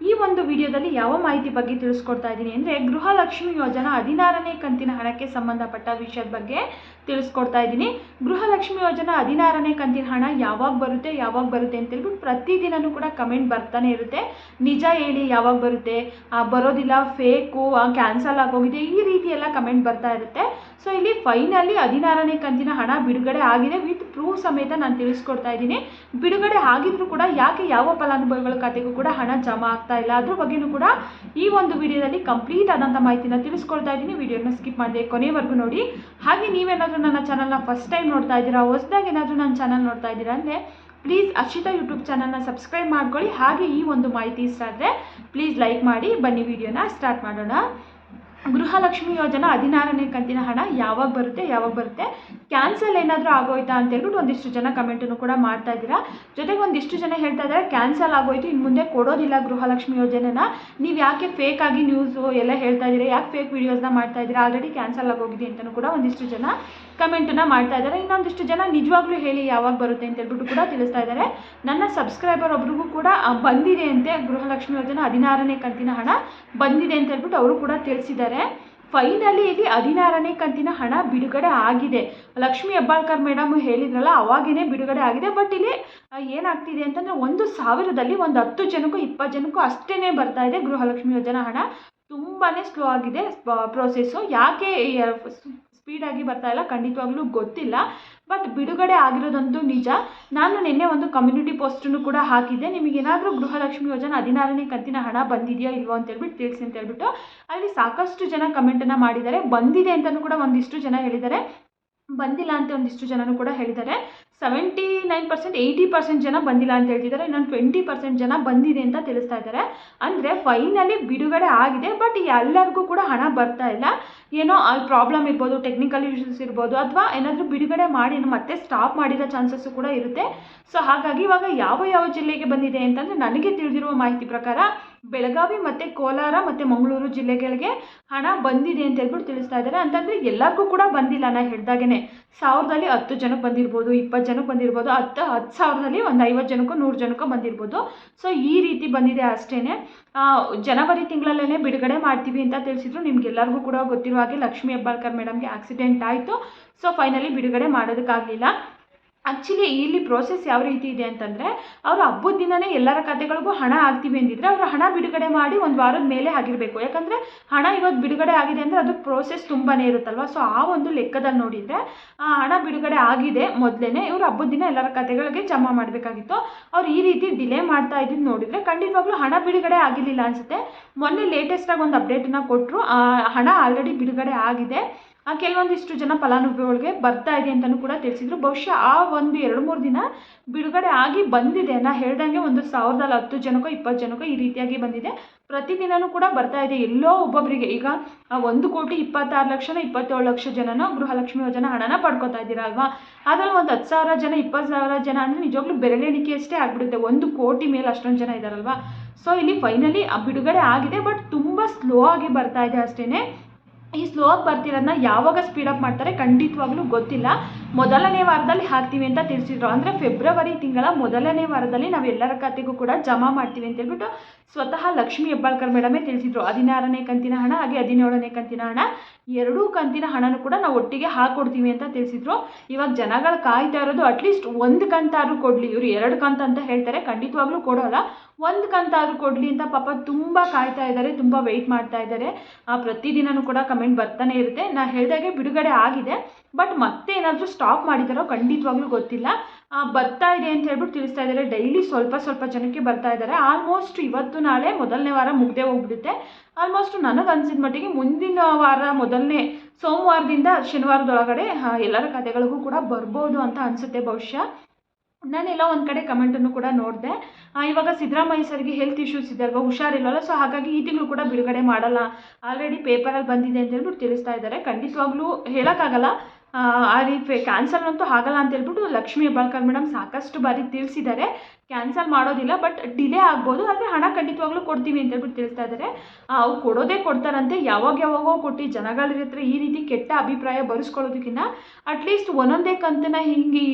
ಈ ಒಂದು ವಿಡಿಯೋದಲ್ಲಿ ಯಾವ ಮಾಹಿತಿ ಬಗ್ಗೆ ತಿಳಿಸ್ಕೊಡ್ತಾ ಇದ್ದೀನಿ ಅಂದರೆ ಗೃಹಲಕ್ಷ್ಮಿ ಯೋಜನಾ ಹದಿನಾರನೇ ಕಂತಿನ ಹಣಕ್ಕೆ ಸಂಬಂಧಪಟ್ಟ ವಿಷಯದ ಬಗ್ಗೆ ತಿಳಿಸ್ಕೊಡ್ತಾ ಇದ್ದೀನಿ. ಗೃಹಲಕ್ಷ್ಮಿ ಯೋಜನಾ ಹದಿನಾರನೇ ಕಂತಿನ ಹಣ ಯಾವಾಗ ಬರುತ್ತೆ ಯಾವಾಗ ಬರುತ್ತೆ ಅಂತ ಹೇಳ್ಬಿಟ್ಟು ಪ್ರತಿದಿನವೂ ಕೂಡ ಕಮೆಂಟ್ ಬರ್ತಾನೆ ಇರುತ್ತೆ. ನಿಜ ಹೇಳಿ ಯಾವಾಗ ಬರುತ್ತೆ ಬರೋದಿಲ್ಲ, ಫೇಕು ಕ್ಯಾನ್ಸಲ್ ಆಗೋಗಿದೆ, ಈ ರೀತಿ ಎಲ್ಲ ಕಮೆಂಟ್ ಬರ್ತಾ ಇರುತ್ತೆ. ಸೊ, ಇಲ್ಲಿ ಫೈನಲಿ ಹದಿನಾರನೇ ಕಂತಿನ ಹಣ ಬಿಡುಗಡೆ ಆಗಿದೆ ವಿತ್ ಪ್ರೂಫ್ ಸಮೇತ ನಾನು ತಿಳಿಸ್ಕೊಡ್ತಾ ಇದ್ದೀನಿ. ಬಿಡುಗಡೆ ಆಗಿದ್ರು ಕೂಡ ಯಾಕೆ ಯಾವ ಫಲಾನುಭವಿಗಳ ಖಾತೆಗೂ ಕೂಡ ಹಣ ಜಮಾ ಆಗ್ತಾ ಇಲ್ಲ. ಅದ್ರ ಬಗ್ಗೆನೂ ಕೂಡ ಈ ಒಂದು ವಿಡಿಯೋದಲ್ಲಿ ಕಂಪ್ಲೀಟ್ ಆದಂಥ ಮಾಹಿತಿನ ತಿಳಿಸ್ಕೊಳ್ತಾ ಇದ್ದೀನಿ. ವಿಡಿಯೋನ ಸ್ಕಿಪ್ ಮಾಡಿದೆ ಕೊನೆವರೆಗೂ ನೋಡಿ. ಹಾಗೆ ನೀವೇನಾದರೂ ನನ್ನ ಚಾನಲ್ನ ಫಸ್ಟ್ ಟೈಮ್ ನೋಡ್ತಾ ಇದ್ದೀರಾ, ಹೊಸದಾಗಿ ಏನಾದರೂ ನನ್ನ ಚಾನಲ್ ನೋಡ್ತಾ ಇದ್ದೀರಾ ಅಂದರೆ ಪ್ಲೀಸ್ ಅಕ್ಷಿತಾ ಯೂಟ್ಯೂಬ್ ಚಾನಲ್ನ ಸಬ್ಸ್ಕ್ರೈಬ್ ಮಾಡ್ಕೊಳ್ಳಿ. ಹಾಗೆ ಈ ಒಂದು ಮಾಹಿತಿ ಇಷ್ಟ ಆದರೆ ಪ್ಲೀಸ್ ಲೈಕ್ ಮಾಡಿ. ಬನ್ನಿ ವಿಡಿಯೋನ ಸ್ಟಾರ್ಟ್ ಮಾಡೋಣ. ಗೃಹಲಕ್ಷ್ಮಿ ಯೋಜನಾ ಹದಿನಾರನೇ ಕಂತಿನ ಹಣ ಯಾವಾಗ ಬರುತ್ತೆ ಯಾವಾಗ ಬರುತ್ತೆ? ಕ್ಯಾನ್ಸಲ್ ಏನಾದರೂ ಆಗೋಯ್ತಾ ಅಂತ ಹೇಳ್ಬಿಟ್ಟು ಒಂದಿಷ್ಟು ಜನ ಕಮೆಂಟನ್ನು ಕೂಡ ಮಾಡ್ತಾ ಇದ್ದೀರಾ. ಜೊತೆಗೆ ಒಂದಿಷ್ಟು ಜನ ಹೇಳ್ತಾ ಇದ್ದಾರೆ ಕ್ಯಾನ್ಸಲ್ ಆಗೋಯ್ತು ಇನ್ನು ಮುಂದೆ ಕೊಡೋದಿಲ್ಲ ಗೃಹಲಕ್ಷ್ಮಿ ಯೋಜನೆನ. ನೀವು ಯಾಕೆ ಫೇಕ್ ಆಗಿ ನ್ಯೂಸು ಎಲ್ಲ ಹೇಳ್ತಾ ಇದ್ದೀರಾ? ಯಾಕೆ ಫೇಕ್ ವೀಡಿಯೋಸ್ನ ಮಾಡ್ತಾ ಇದ್ದೀರಾ? ಆಲ್ರೆಡಿ ಕ್ಯಾನ್ಸಲ್ ಆಗೋಗಿದೆ ಅಂತಲೂ ಕೂಡ ಒಂದಿಷ್ಟು ಜನ ಕಮೆಂಟನ್ನು ಮಾಡ್ತಾ ಇದ್ದಾರೆ. ಇನ್ನೊಂದಿಷ್ಟು ಜನ ನಿಜವಾಗ್ಲೂ ಹೇಳಿ ಯಾವಾಗ ಬರುತ್ತೆ ಅಂತ ಹೇಳ್ಬಿಟ್ಟು ಕೂಡ ತಿಳಿಸ್ತಾ ಇದ್ದಾರೆ. ನನ್ನ ಸಬ್ಸ್ಕ್ರೈಬರ್ ಒಬ್ರಿಗೂ ಕೂಡ ಬಂದಿದೆ ಅಂತೆ. ಗೃಹಲಕ್ಷ್ಮಿ ಯೋಜನೆ ಹದಿನಾರನೇ ಕಂತಿನ ಹಣ ಬಂದಿದೆ ಅಂತ ಹೇಳ್ಬಿಟ್ಟು ಅವರು ಕೂಡ ತಿಳಿಸಿದ್ದಾರೆ. ಫೈನಲಿ ಇಲ್ಲಿ ಹದಿನಾರನೇ ಕಂತಿನ ಹಣ ಬಿಡುಗಡೆ ಆಗಿದೆ. ಲಕ್ಷ್ಮಿ ಹೆಬ್ಬಾಳ್ಕರ್ ಮೇಡಮ್ ಹೇಳಿದ್ರಲ್ಲ, ಅವಾಗೇನೆ ಬಿಡುಗಡೆ ಆಗಿದೆ. ಬಟ್ ಇಲ್ಲಿ ಏನಾಗ್ತಿದೆ ಅಂತಂದರೆ ಒಂದು ಸಾವಿರದಲ್ಲಿ ಒಂದು ಹತ್ತು ಜನಕ್ಕೂ ಇಪ್ಪತ್ತು ಜನಕ್ಕೂ ಅಷ್ಟೇ ಬರ್ತಾ ಇದೆ ಗೃಹಲಕ್ಷ್ಮಿ ಯೋಜನಾ ಹಣ. ತುಂಬಾ ಸ್ಲೋ ಆಗಿದೆ ಪ್ರೋಸೆಸ್ಸು ಯಾಕೆ ಸ್ಪೀಡಾಗಿ ಬರ್ತಾ ಇಲ್ಲ? ಖಂಡಿತವಾಗ್ಲೂ ಗೊತ್ತಿಲ್ಲ. ಬಟ್ ಬಿಡುಗಡೆ ಆಗಿರೋದಂತೂ ನಿಜ. ನಾನು ನಿನ್ನೆ ಒಂದು ಕಮ್ಯುನಿಟಿ ಪೋಸ್ಟನ್ನು ಕೂಡ ಹಾಕಿದ್ದೆ. ನಿಮಗೆ ಏನಾದರೂ ಗೃಹಲಕ್ಷ್ಮಿ ಯೋಜನೆ ಹದಿನಾರನೇ ಕಂತಿನ ಹಣ ಬಂದಿದೆಯಾ ಇಲ್ವೋ ಅಂತ ಹೇಳ್ಬಿಟ್ಟು ತಿಳಿಸಿ ಅಂತ ಹೇಳ್ಬಿಟ್ಟು ಅಲ್ಲಿ ಸಾಕಷ್ಟು ಜನ ಕಮೆಂಟನ್ನು ಮಾಡಿದ್ದಾರೆ. ಬಂದಿದೆ ಅಂತಲೂ ಕೂಡ ಒಂದಿಷ್ಟು ಜನ ಹೇಳಿದ್ದಾರೆ. ಬಂದಿಲ್ಲ ಅಂತ ಒಂದಿಷ್ಟು ಜನನು ಕೂಡ ಹೇಳಿದ್ದಾರೆ. Seventy nine percent eighty percent ಜನ ಬಂದಿಲ್ಲ ಅಂತ ಹೇಳ್ತಿದ್ದಾರೆ. ಇನ್ನೊಂದು ಟ್ವೆಂಟಿ ಪರ್ಸೆಂಟ್ ಜನ ಬಂದಿದೆ ಅಂತ ತಿಳಿಸ್ತಾ ಇದ್ದಾರೆ. ಅಂದರೆ ಫೈನಲಿ ಬಿಡುಗಡೆ ಆಗಿದೆ ಬಟ್ ಎಲ್ಲರಿಗೂ ಕೂಡ ಹಣ ಬರ್ತಾ ಇಲ್ಲ. ಏನೋ ಅಲ್ಲಿ ಪ್ರಾಬ್ಲಮ್ ಇರ್ಬೋದು ಟೆಕ್ನಿಕಲ್ ಇಶ್ಯೂಸ್ ಇರ್ಬೋದು, ಅಥವಾ ಏನಾದರೂ ಬಿಡುಗಡೆ ಮಾಡಿ ಮತ್ತೆ ಸ್ಟಾಪ್ ಮಾಡಿರೋ ಚಾನ್ಸಸ್ಸು ಕೂಡ ಇರುತ್ತೆ. ಸೊ ಹಾಗಾಗಿ ಇವಾಗ ಯಾವ ಯಾವ ಜಿಲ್ಲೆಗೆ ಬಂದಿದೆ ಅಂತಂದರೆ ನನಗೆ ತಿಳಿದಿರುವ ಮಾಹಿತಿ ಪ್ರಕಾರ ಬೆಳಗಾವಿ ಮತ್ತು ಕೋಲಾರ ಮತ್ತು ಮಂಗಳೂರು ಜಿಲ್ಲೆಗಳಿಗೆ ಹಣ ಬಂದಿದೆ ಅಂತ ಹೇಳ್ಬಿಟ್ಟು ತಿಳಿಸ್ತಾ ಇದ್ದಾರೆ. ಅಂತಂದರೆ ಎಲ್ಲರಿಗೂ ಕೂಡ ಬಂದಿಲ್ಲ. ನಾ ಹೇಳ್ದಾಗೇ ಸಾವಿರದಲ್ಲಿ ಹತ್ತು ಜನಕ್ಕೆ ಬಂದಿರ್ಬೋದು, ಇಪ್ಪತ್ತು ಜನಕ್ಕೆ ಬಂದಿರ್ಬೋದು. ಹತ್ತು ಹತ್ತು ಸಾವಿರದಲ್ಲಿ ಒಂದು ಐವತ್ತು ಜನಕ್ಕೂ, ನೂರು ಜನಕ್ಕೂ ಬಂದಿರ್ಬೋದು. ಸೊ ಈ ರೀತಿ ಬಂದಿದೆ ಅಷ್ಟೇ ಜನವರಿ ತಿಂಗಳಲ್ಲೇ ಬಿಡುಗಡೆ ಮಾಡ್ತೀವಿ ಅಂತ ತಿಳಿಸಿದ್ರು. ನಿಮ್ಗೆಲ್ಲರಿಗೂ ಕೂಡ ಗೊತ್ತಿರುವ ಹಾಗೆ ಲಕ್ಷ್ಮೀ ಹೆಬ್ಬಾಳ್ಕರ್ ಮೇಡಮ್ಗೆ ಆಕ್ಸಿಡೆಂಟ್ ಆಯಿತು. ಸೊ ಫೈನಲಿ ಬಿಡುಗಡೆ ಮಾಡೋದಕ್ಕಾಗಲಿಲ್ಲ. ಆ್ಯಕ್ಚುಲಿ ಇಲ್ಲಿ ಪ್ರೋಸೆಸ್ ಯಾವ ರೀತಿ ಇದೆ ಅಂತಂದರೆ, ಅವರು ಹಬ್ಬದ ದಿನವೇ ಎಲ್ಲರ ಖಾತೆಗಳಿಗೂ ಹಣ ಹಾಕ್ತೀವಿ ಅಂದಿದ್ರೆ ಅವರು ಹಣ ಬಿಡುಗಡೆ ಮಾಡಿ ಒಂದು ವಾರದ ಮೇಲೆ ಆಗಿರಬೇಕು ಯಾಕಂದರೆ ಹಣ ಇವತ್ತು ಬಿಡುಗಡೆ ಆಗಿದೆ ಅಂದರೆ ಅದು ಪ್ರೋಸೆಸ್ ತುಂಬಾ ಇರುತ್ತಲ್ವ? ಸೊ ಆ ಒಂದು ಲೆಕ್ಕದಲ್ಲಿ ನೋಡಿದರೆ, ಆ ಹಣ ಬಿಡುಗಡೆ ಆಗಿದೆ ಮೊದಲೇ ಇವರು ಹಬ್ಬದ ದಿನ ಎಲ್ಲರ ಖಾತೆಗಳಿಗೆ ಜಮಾ ಮಾಡಬೇಕಾಗಿತ್ತು. ಅವ್ರು ಈ ರೀತಿ ಡಿಲೇ ಮಾಡ್ತಾ ಇದ್ದಿದ್ದು ನೋಡಿದರೆ ಖಂಡಿತವಾಗ್ಲೂ ಹಣ ಬಿಡುಗಡೆ ಆಗಿರಲಿಲ್ಲ ಅನಿಸುತ್ತೆ. ಮೊನ್ನೆ ಲೇಟೆಸ್ಟಾಗಿ ಒಂದು ಅಪ್ಡೇಟನ್ನು ಕೊಟ್ಟರು ಹಣ ಆಲ್ರೆಡಿ ಬಿಡುಗಡೆ ಆಗಿದೆ. ಕೆಲವೊಂದಿಷ್ಟು ಜನ ಫಲಾನುಭವಿಗಳಿಗೆ ಬರ್ತಾ ಇದೆ ಅಂತಲೂ ಕೂಡ ತಿಳಿಸಿದ್ರು. ಬಹುಶಃ ಆ ಒಂದು ಎರಡು ಮೂರು ದಿನ ಬಿಡುಗಡೆ ಆಗಿ ಬಂದಿದೆ ನಾ ಹೇಳ್ದಂಗೆ ಒಂದು ಸಾವಿರದಲ್ಲಿ ಹತ್ತು ಜನಕ್ಕೋ, ಇಪ್ಪತ್ತು ಜನಕ್ಕೋ ಈ ರೀತಿಯಾಗಿ ಬಂದಿದೆ. ಪ್ರತಿದಿನವೂ ಕೂಡ ಬರ್ತಾ ಇದೆ. ಎಲ್ಲೋ ಒಬ್ಬೊಬ್ಬರಿಗೆ ಈಗ, ಆ, ಒಂದು ಕೋಟಿ ಇಪ್ಪತ್ತಾರು ಲಕ್ಷನ, ಇಪ್ಪತ್ತೇಳು ಲಕ್ಷ ಜನನ ಗೃಹಲಕ್ಷ್ಮಿ ಯೋಜನೆ ಹಣನ ಪಡ್ಕೊತಾ ಇದ್ದೀರಾ ಅಲ್ವಾ? ಅದರಲ್ಲಿ ಒಂದು ಹತ್ತು ಸಾವಿರ ಜನ, ಇಪ್ಪತ್ತು ಸಾವಿರ ಜನ ಅಂದರೆ ನಿಜವಾಗ್ಲೂ ಬೆರಳೆಣಿಕೆಯಷ್ಟೇ ಆಗಿಬಿಡುತ್ತೆ. ಒಂದು ಕೋಟಿ ಮೇಲೆ ಅಷ್ಟೊಂದು ಜನ ಇದ್ದಾರಲ್ವಾ ಸೊ ಇಲ್ಲಿ ಫೈನಲಿ ಬಿಡುಗಡೆ ಆಗಿದೆ ಬಟ್ ತುಂಬ ಸ್ಲೋ ಆಗಿ ಬರ್ತಾ ಇದೆ ಅಷ್ಟೇ ಈ ಸ್ಲೋ ಆಗಿ ಬರ್ತಿರೋದನ್ನ ಯಾವಾಗ ಸ್ಪೀಡಪ್ ಮಾಡ್ತಾರೆ ಖಂಡಿತವಾಗ್ಲೂ ಗೊತ್ತಿಲ್ಲ. ಮೊದಲನೇ ವಾರದಲ್ಲಿ ಹಾಕ್ತೀವಿ ಅಂತ ತಿಳಿಸಿದ್ರು. ಅಂದರೆ ಫೆಬ್ರವರಿ ತಿಂಗಳ ಮೊದಲನೇ ವಾರದಲ್ಲಿ ನಾವು ಎಲ್ಲರ ಖಾತೆಗೂ ಕೂಡ ಜಮಾ ಮಾಡ್ತೀವಿ ಅಂತ ಹೇಳ್ಬಿಟ್ಟು ಸ್ವತಃ ಲಕ್ಷ್ಮೀ ಹೆಬ್ಬಾಳ್ಕರ್ ಮೇಡಮೇ ತಿಳಿಸಿದ್ರು. ಹದಿನಾರನೇ ಕಂತಿನ ಹಣ, ಹಾಗೆ ಹದಿನೇಳನೇ ಕಂತಿನ ಹಣ, ಎರಡೂ ಕಂತಿನ ಹಣನೂ ಕೂಡ ನಾವು ಒಟ್ಟಿಗೆ ಹಾಕೊಡ್ತೀವಿ ಅಂತ ತಿಳಿಸಿದ್ರು. ಇವಾಗ ಜನಗಳು ಕಾಯ್ತಾ ಇರೋದು ಅಟ್ಲೀಸ್ಟ್ ಒಂದು ಕಂತಾದ್ರೂ ಕೊಡಲಿ. ಇವರು ಎರಡು ಕಂತ ಅಂತ ಹೇಳ್ತಾರೆ. ಖಂಡಿತವಾಗ್ಲೂ ಕೊಡೋಲ್ಲ. ಒಂದು ಕಂತಾದರೂ ಕೊಡಲಿ ಅಂತ ಪಾಪ ತುಂಬ ಕಾಯ್ತಾ ಇದ್ದಾರೆ ತುಂಬ ವೆಯ್ಟ್ ಮಾಡ್ತಾ ಇದ್ದಾರೆ ಆ, ಪ್ರತಿದಿನನೂ ಕೂಡ ಕಮೆಂಟ್ ಬರ್ತಾನೆ ಇರುತ್ತೆ. ನಾ ಹೇಳಿದಾಗೆ ಬಿಡುಗಡೆ ಆಗಿದೆ. ಬಟ್ ಮತ್ತೆ ಏನಾದರೂ ಸ್ಟಾಪ್ ಮಾಡಿದಾರೋ ಖಂಡಿತವಾಗ್ಲೂ ಗೊತ್ತಿಲ್ಲ. ಬರ್ತಾ ಇದೆ ಅಂತ ಹೇಳ್ಬಿಟ್ಟು ತಿಳಿಸ್ತಾ ಇದ್ದಾರೆ ಡೈಲಿ ಸ್ವಲ್ಪ ಸ್ವಲ್ಪ ಜನಕ್ಕೆ ಬರ್ತಾ ಇದ್ದಾರೆ ಆಲ್ಮೋಸ್ಟ್ ಇವತ್ತು ನಾಳೆ ಮೊದಲನೇ ವಾರ ಮುಗ್ದೇ ಹೋಗ್ಬಿಡುತ್ತೆ. ಆಲ್ಮೋಸ್ಟ್ ನನಗೆ ಅನ್ಸಿದ ಮಟ್ಟಿಗೆ ಮುಂದಿನ ವಾರ ಮೊದಲನೇ ಸೋಮವಾರದಿಂದ ಶನಿವಾರದೊಳಗಡೆ ಎಲ್ಲರ ಕತೆಗಳಿಗೂ ಕೂಡ ಬರ್ಬೋದು ಅಂತ ಅನಿಸುತ್ತೆ ಬಹುಶಃ. ನಾನೆಲ್ಲ ಒಂದು ಕಡೆ ಕಮೆಂಟನ್ನು ಕೂಡ ನೋಡಿದೆ. ಇವಾಗ ಸಿದ್ದರಾಮಯ್ಯ ಸರ್ಗೆ ಹೆಲ್ತ್ ಇಶ್ಯೂಸ್ ಇದೆ ಅಲ್ವಾ ಹುಷಾರಿಲ್ಲವಲ್ಲ ಸೊ ಹಾಗಾಗಿ ಈ ತಿಂಗಳು ಕೂಡ ಬಿಡುಗಡೆ ಮಾಡಲ್ಲ. ಆಲ್ರೆಡಿ ಪೇಪರಲ್ಲಿ ಬಂದಿದೆ ಅಂತ ಹೇಳ್ಬಿಟ್ಟು ತಿಳಿಸ್ತಾ ಇದ್ದಾರೆ. ಖಂಡಿತವಾಗ್ಲೂ ಹೇಳೋಕ್ಕಾಗಲ್ಲ. ಆ, ರೀತಿ ಕ್ಯಾನ್ಸಲ್ ಅಂತೂ ಆಗಲ್ಲ ಅಂತ ಹೇಳ್ಬಿಟ್ಟು ಲಕ್ಷ್ಮೀ ಹೆಬ್ಬಾಳ್ಕರ್ ಮೇಡಮ್ ಸಾಕಷ್ಟು ಬಾರಿ ತಿಳಿಸಿದ್ದಾರೆ. ಕ್ಯಾನ್ಸಲ್ ಮಾಡೋದಿಲ್ಲ ಬಟ್ ಡಿಲೇ ಆಗ್ಬೋದು. ಆದರೆ ಹಣ ಖಂಡಿತವಾಗ್ಲೂ ಕೊಡ್ತೀವಿ ಅಂತ ಹೇಳ್ಬಿಟ್ಟು ತಿಳಿಸ್ತಾ ಇದ್ದಾರೆ. ಅವ್ರು ಕೊಡೋದೇ ಕೊಡ್ತಾರಂತೆ. ಯಾವಾಗ ಯಾವಾಗೋ ಕೊಟ್ಟು ಜನಗಳಿರತ್ರ ಈ ರೀತಿ ಕೆಟ್ಟ ಅಭಿಪ್ರಾಯ ಬರೆಸ್ಕೊಳ್ಳೋದಕ್ಕಿಂತ ಅಟ್ಲೀಸ್ಟ್ ಒಂದೊಂದೇ ಕಂತನ್ನ ಹಿಂಗೆ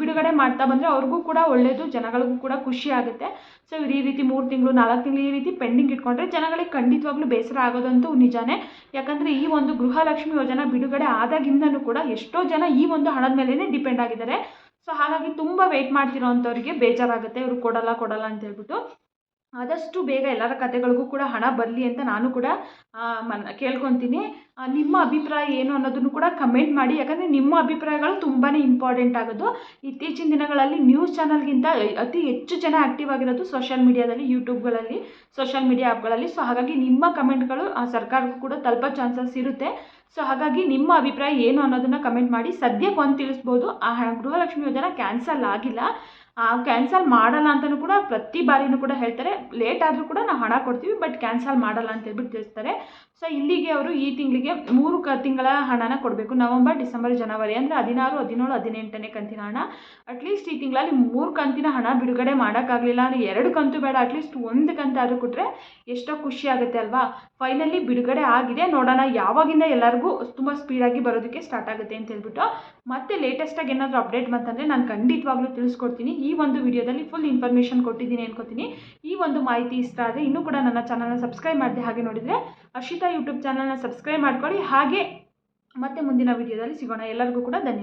ಬಿಡುಗಡೆ ಮಾಡ್ತಾ ಬಂದರೆ ಅವ್ರಿಗೂ ಕೂಡ ಒಳ್ಳೆಯದು ಜನಗಳಿಗೂ ಕೂಡ ಖುಷಿ ಆಗುತ್ತೆ. ಸೊ ಇವ್ರು ಈ ರೀತಿ ಮೂರು ತಿಂಗಳು, ನಾಲ್ಕು ತಿಂಗಳು ಈ ರೀತಿ ಪೆಂಡಿಂಗ್ ಇಟ್ಕೊಂಡ್ರೆ ಜನಗಳಿಗೆ ಖಂಡಿತವಾಗ್ಲೂ ಬೇಸರ ಆಗೋದಂತೂ ನಿಜಾನೇ. ಯಾಕಂದರೆ ಈ ಒಂದು ಗೃಹಲಕ್ಷ್ಮಿ ಯೋಜನಾ ಬಿಡುಗಡೆ ಆದಾಗಿಂದನೂ ಕೂಡ ಎಷ್ಟೋ ಜನ ಈ ಒಂದು ಹಣದ ಮೇಲೇ ಡಿಪೆಂಡ್ ಆಗಿದ್ದಾರೆ. ಸೊ ಹಾಗಾಗಿ ತುಂಬ ವೆಯ್ಟ್ ಮಾಡ್ತಿರೋ ಅಂಥವ್ರಿಗೆ ಬೇಜಾರಾಗುತ್ತೆ. ಇವರು ಕೊಡಲ್ಲ ಕೊಡಲ್ಲ ಅಂತ ಹೇಳ್ಬಿಟ್ಟು. ಆದಷ್ಟು ಬೇಗ ಎಲ್ಲರ ಕತೆಗಳಿಗೂ ಕೂಡ ಹಣ ಬರಲಿ ಅಂತ ನಾನು ಕೂಡ ಮನ, ಕೇಳ್ಕೊತೀನಿ. ನಿಮ್ಮ ಅಭಿಪ್ರಾಯ ಏನು ಅನ್ನೋದನ್ನು ಕೂಡ ಕಮೆಂಟ್ ಮಾಡಿ. ಯಾಕಂದರೆ ನಿಮ್ಮ ಅಭಿಪ್ರಾಯಗಳು ತುಂಬಾ ಇಂಪಾರ್ಟೆಂಟ್ ಆಗೋದು. ಇತ್ತೀಚಿನ ದಿನಗಳಲ್ಲಿ ನ್ಯೂಸ್ ಚಾನಲ್ಗಿಂತ ಅತಿ ಹೆಚ್ಚು ಜನ ಆ್ಯಕ್ಟಿವ್ ಆಗಿರೋದು ಸೋಷಿಯಲ್ ಮೀಡಿಯಾದಲ್ಲಿ ಯೂಟ್ಯೂಬ್ಗಳಲ್ಲಿ ಸೋಷಿಯಲ್ ಮೀಡಿಯಾ ಆ್ಯಪ್ಗಳಲ್ಲಿ ಸೊ ಹಾಗಾಗಿ ನಿಮ್ಮ ಕಮೆಂಟ್ಗಳು ಆ ಸರ್ಕಾರಕ್ಕೂ ಕೂಡ ತಲುಪೋ ಚಾನ್ಸಸ್ ಇರುತ್ತೆ. ಸೊ ಹಾಗಾಗಿ ನಿಮ್ಮ ಅಭಿಪ್ರಾಯ ಏನು ಅನ್ನೋದನ್ನು ಕಮೆಂಟ್ ಮಾಡಿ. ಸದ್ಯಕ್ಕೆ ಒಂದು ತಿಳಿಸ್ಬೋದು. ಆ ಗೃಹಲಕ್ಷ್ಮಿ ಯೋಜನೆ ಕ್ಯಾನ್ಸಲ್ ಆಗಿಲ್ಲ. ಕ್ಯಾನ್ಸಲ್ ಮಾಡಲ್ಲ ಅಂತಲೂ ಕೂಡ ಪ್ರತಿ ಬಾರಿನೂ ಕೂಡ ಹೇಳ್ತಾರೆ. ಲೇಟ್ ಆದರೂ ಕೂಡ ನಾವು ಹಣ ಕೊಡ್ತೀವಿ ಬಟ್ ಕ್ಯಾನ್ಸಲ್ ಮಾಡಲ್ಲ ಅಂತ ಹೇಳ್ಬಿಟ್ಟು ತಿಳಿಸ್ತಾರೆ. ಸೊ ಇಲ್ಲಿಗೆ ಅವರು ಈ ತಿಂಗಳಿಗೆ ಮೂರು ಕ, ತಿಂಗಳ ಹಣನ ಕೊಡಬೇಕು. ನವಂಬರ್, ಡಿಸೆಂಬರ್, ಜನವರಿ ಅಂದರೆ ಹದಿನಾರು, ಹದಿನೇಳು, ಹದಿನೆಂಟನೇ ಕಂತಿನ ಹಣ. ಅಟ್ಲೀಸ್ಟ್ ಈ ತಿಂಗಳಲ್ಲಿ ಮೂರು ಕಂತಿನ ಹಣ ಬಿಡುಗಡೆ ಮಾಡೋಕ್ಕಾಗಲಿಲ್ಲ ಅಂದರೆ ಎರಡು ಕಂತು ಬೇಡ. ಅಟ್ಲೀಸ್ಟ್ ಒಂದು ಕಂತಾದರೂ ಕೊಟ್ಟರೆ ಎಷ್ಟೋ ಖುಷಿ ಆಗುತ್ತೆ ಅಲ್ವಾ? ಫೈನಲಿ ಬಿಡುಗಡೆ ಆಗಿದೆ. ನೋಡೋಣ ಯಾವಾಗಿಂದ ಎಲ್ಲರಿಗೂ ತುಂಬ ಸ್ಪೀಡಾಗಿ ಬರೋದಕ್ಕೆ ಸ್ಟಾರ್ಟ್ ಆಗುತ್ತೆ ಅಂತ ಹೇಳ್ಬಿಟ್ಟು. ಮತ್ತೆ ಲೇಟೆಸ್ಟಾಗಿ ಏನಾದರೂ ಅಪ್ಡೇಟ್ ಬಂತಂದರೆ ನಾನು ಖಂಡಿತವಾಗ್ಲೂ ತಿಳಿಸ್ಕೊಡ್ತೀನಿ. ಈ ಒಂದು ವಿಡಿಯೋದಲ್ಲಿ ಫುಲ್ ಇನ್ಫಾರ್ಮೇಷನ್ ಕೊಟ್ಟಿದ್ದೀನಿ ಅನ್ಕೋತೀನಿ. ಈ ಒಂದು ಮಾಹಿತಿ ಇಷ್ಟ ಆದರೆ ಇನ್ನೂ ಕೂಡ ನನ್ನ ಚಾನಲ್ನ ಸಬ್ಸ್ಕ್ರೈಬ್ ಮಾಡಿದೆ ಹಾಗೆ ನೋಡಿದರೆ ಅರ್ಷಿತಾ ಯೂಟ್ಯೂಬ್ ಚಾನಲ್ನ ಸಬ್ಸ್ಕ್ರೈಬ್ ಮಾಡ್ಕೊಳ್ಳಿ. ಹಾಗೆ ಮತ್ತೆ ಮುಂದಿನ ವಿಡಿಯೋದಲ್ಲಿ ಸಿಗೋಣ. ಎಲ್ಲರಿಗೂ ಕೂಡ ಧನ್ಯವಾದ.